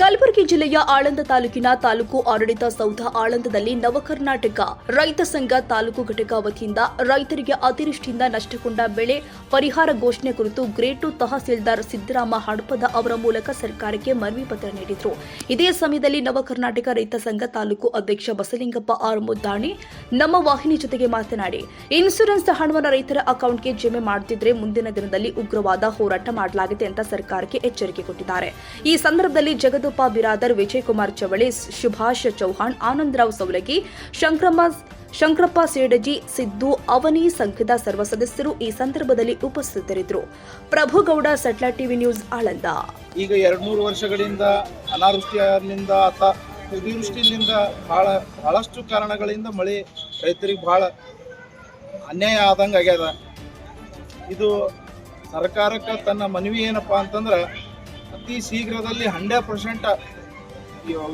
ಕಲಬುರಗಿ ಜಿಲ್ಲೆಯ ಆಳಂದ ತಾಲೂಕಿನ ತಾಲೂಕು ಆಡಳಿತ ಸೌಧ ಆಳಂದದಲ್ಲಿ ನವಕರ್ನಾಟಕ ರೈತ ಸಂಘ ತಾಲೂಕು ಘಟಕ ವತಿಯಿಂದ ರೈತರಿಗೆ ಅತಿವೃಷ್ಟಿಯಿಂದ ನಷ್ಟಗೊಂಡ ಬೆಳೆ ಪರಿಹಾರ ಘೋಷಣೆ ಕುರಿತು ಗ್ರೇಟು ತಹಸೀಲ್ದಾರ್ ಸಿದ್ದರಾಮ ಹಡಪದ ಅವರ ಮೂಲಕ ಸರ್ಕಾರಕ್ಕೆ ಮನವಿ ಪತ್ರ ನೀಡಿದರು. ಇದೇ ಸಮಯದಲ್ಲಿ ನವಕರ್ನಾಟಕ ರೈತ ಸಂಘ ತಾಲೂಕು ಅಧ್ಯಕ್ಷ ಬಸಲಿಂಗಪ್ಪ ಆರ್ ಮುದ್ದಾಣಿ ನಮ್ಮ ವಾಹಿನಿ ಜೊತೆಗೆ ಮಾತನಾಡಿ, ಇನ್ಸೂರೆನ್ಸ್ ಹಣವನ್ನು ರೈತರ ಅಕೌಂಟ್ಗೆ ಜಮೆ ಮಾಡುತ್ತಿದ್ರೆ ಮುಂದಿನ ದಿನದಲ್ಲಿ ಉಗ್ರವಾದ ಹೋರಾಟ ಮಾಡಲಾಗಿದೆ ಅಂತ ಸರ್ಕಾರಕ್ಕೆ ಎಚ್ಚರಿಕೆ ಕೊಟ್ಟಿದ್ದಾರೆ. ಈ ಸಂದರ್ಭದಲ್ಲಿ ಜಗದಪ್ಪ ಬಿರಾದರ್ ವಿಜಯಕುಮಾರ್ ಚವಳಿ, ಸುಭಾಷ್ ಚೌಹಾಣ್ ಆನಂದರಾವ್ ಸೌಲಗಿ ಶಂಕ್ರಮ್ಮ, ಶಂಕರಪ್ಪ ಸೇಡಜಿ, ಸಿದ್ದು, ಅವನಿ ಸಂಘದ ಸರ್ವ ಸದಸ್ಯರು ಈ ಸಂದರ್ಭದಲ್ಲಿ ಉಪಸ್ಥಿತರಿದ್ದರು. Prabhugouda Satla TV news, Aland. ಈಗ ಎರಡು ಮೂರು ವರ್ಷಗಳಿಂದ ಅನಾವೃಷ್ಟಿಯಿಂದ ಅಥವಾ ಅತಿವೃಷ್ಟಿಯಿಂದ ಭಾಳ ಭಾಳಷ್ಟು ಕಾರಣಗಳಿಂದ ಮಳೆ ರೈತರಿಗೆ ಬಹಳ ಅನ್ಯಾಯ ಆದಂಗೆ ಆಗ್ಯದ. ಇದು ಸರ್ಕಾರಕ್ಕೆ ತನ್ನ ಮನವಿ ಏನಪ್ಪ ಅಂತಂದ್ರೆ ಅತಿ ಶೀಘ್ರದಲ್ಲಿ ಹಂಡ್ರೆಡ್ ಪರ್ಸೆಂಟ್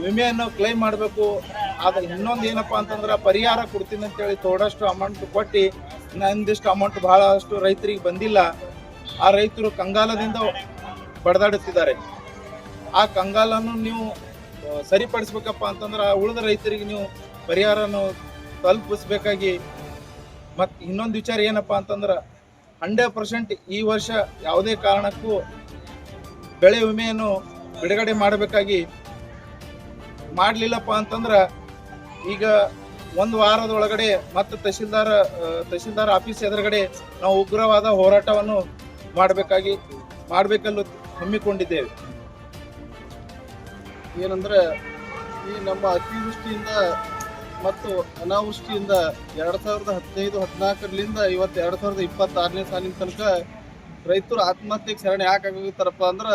ವಿಮೆಯನ್ನು ಕ್ಲೈಮ್ ಮಾಡಬೇಕು. ಆದ್ರೆ ಇನ್ನೊಂದು ಏನಪ್ಪ ಅಂತಂದ್ರೆ ಪರಿಹಾರ ಕೊಡ್ತೀನಿ ಅಂತೇಳಿ ತೋಡಷ್ಟು ಅಮೌಂಟ್ ಕೊಟ್ಟು ಇನ್ನೊಂದಿಷ್ಟು ಅಮೌಂಟ್ ಬಹಳಷ್ಟು ರೈತರಿಗೆ ಬಂದಿಲ್ಲ. ಆ ರೈತರು ಕಂಗಾಲದಿಂದ ಬಡದಾಡುತ್ತಿದ್ದಾರೆ. ಆ ಕಂಗಾಲನ್ನು ನೀವು ಸರಿಪಡಿಸ್ಬೇಕಪ್ಪ ಅಂತಂದ್ರೆ ಉಳಿದ ರೈತರಿಗೆ ನೀವು ಪರಿಹಾರನ ತಲುಪಿಸ್ಬೇಕಾಗಿ. ಮತ್ತು ಇನ್ನೊಂದು ವಿಚಾರ ಏನಪ್ಪ ಅಂತಂದ್ರೆ ಹಂಡ್ರೆಡ್ ಪರ್ಸೆಂಟ್ ಈ ವರ್ಷ ಯಾವುದೇ ಕಾರಣಕ್ಕೂ ಬೆಳೆ ವಿಮೆಯನ್ನು ಬಿಡುಗಡೆ ಮಾಡಬೇಕಾಗಿ ಮಾಡಲಿಲ್ಲಪ್ಪ ಅಂತಂದ್ರೆ ಈಗ ಒಂದು ವಾರದ ಒಳಗಡೆ ಮತ್ತು ತಹಸೀಲ್ದಾರ ತಹಶೀಲ್ದಾರ್ ಆಫೀಸ್ ಎದುರುಗಡೆ ನಾವು ಉಗ್ರವಾದ ಹೋರಾಟವನ್ನು ಮಾಡಬೇಕಾಗಿ, ಮಾಡಬೇಕಲ್ಲ ಹಮ್ಮಿಕೊಂಡಿದ್ದೇವೆ. ಏನಂದ್ರೆ ಈ ನಮ್ಮ ಅತಿವೃಷ್ಟಿಯಿಂದ ಮತ್ತು ಅನಾವೃಷ್ಟಿಯಿಂದ ಎರಡು ಸಾವಿರದ ಹದಿನೈದು ಹದಿನಾಲ್ಕರಿಂದ ಇವತ್ತು ಎರಡು ಸಾವಿರದ ಇಪ್ಪತ್ತಾರನೇ ಸಾಲಿನ ತನಕ ರೈತರು ಆತ್ಮಹತ್ಯೆಗೆ ಶರಣೆ ಯಾಕೆ ಆಗಿರ್ತಾರಪ್ಪ ಅಂದ್ರೆ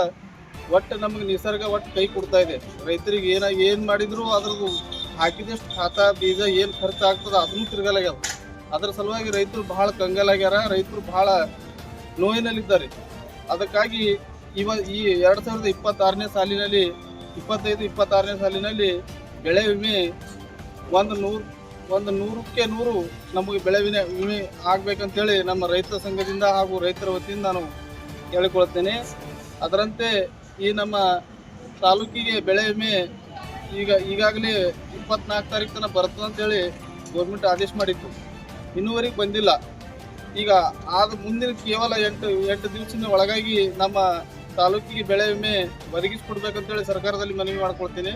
ಒಟ್ಟು ನಮಗೆ ನಿಸರ್ಗ ಒಟ್ಟು ಕೈ ಕೊಡ್ತಾ ಇದೆ. ರೈತರಿಗೆ ಏನ, ಏನು ಮಾಡಿದ್ರು ಅದ್ರದ್ದು ಹಾಕಿದಷ್ಟು ಖಾತಾ ಬೀಜ ಏನು ಖರ್ಚು ಆಗ್ತದೆ ಅದನ್ನು ತಿರ್ಗಲಾಗ್ಯದ ಅದ್ರ ಸಲುವಾಗಿ ರೈತರು ಬಹಳ ಕಂಗಾಲಾಗ್ಯಾರ, ರೈತರು ಬಹಳ ನೋವಿನಲ್ಲಿದ್ದಾರೆ. ಅದಕ್ಕಾಗಿ ಇವ, ಈ ಎರಡು ಸಾವಿರದ ಇಪ್ಪತ್ತಾರನೇ ಸಾಲಿನಲ್ಲಿ, ಇಪ್ಪತ್ತೈದು, ಇಪ್ಪತ್ತಾರನೇ ಸಾಲಿನಲ್ಲಿ ಬೆಳೆ ವಿಮೆ ಒಂದು ನೂರು ಒಂದು ನೂರಕ್ಕೆ ನೂರು ನಮಗೆ ಬೆಳೆ ವಿಮೆ ವಿಮೆ ಆಗ್ಬೇಕಂತೇಳಿ ನಮ್ಮ ರೈತ ಸಂಘದಿಂದ ಹಾಗೂ ರೈತರ ವತಿಯಿಂದ ನಾನು ಕೇಳಿಕೊಳ್ತೇನೆ ಅದರಂತೆ ಈ ನಮ್ಮ ತಾಲೂಕಿಗೆ ಬೆಳೆ ವಿಮೆ ಈಗ, ಈಗಾಗಲೇ ಇಪ್ಪತ್ನಾಲ್ಕು ತಾರೀಕು ತನಕ ಬರ್ತದೆ ಅಂತೇಳಿ ಗೌರ್ಮೆಂಟ್ ಆದೇಶ ಮಾಡಿತ್ತು. ಇನ್ನೂವರೆಗೆ ಬಂದಿಲ್ಲ. ಈಗ ಆದ ಮುಂದಿನ ಕೇವಲ ಎಂಟು ಎಂಟು ದಿವಸದ ಒಳಗಾಗಿ ನಮ್ಮ ತಾಲೂಕಿಗೆ ಬೆಳೆ ವಿಮೆ ಒದಗಿಸ್ಕೊಡ್ಬೇಕಂತೇಳಿ ಸರ್ಕಾರದಲ್ಲಿ ಮನವಿ ಮಾಡ್ಕೊಳ್ತೀನಿ.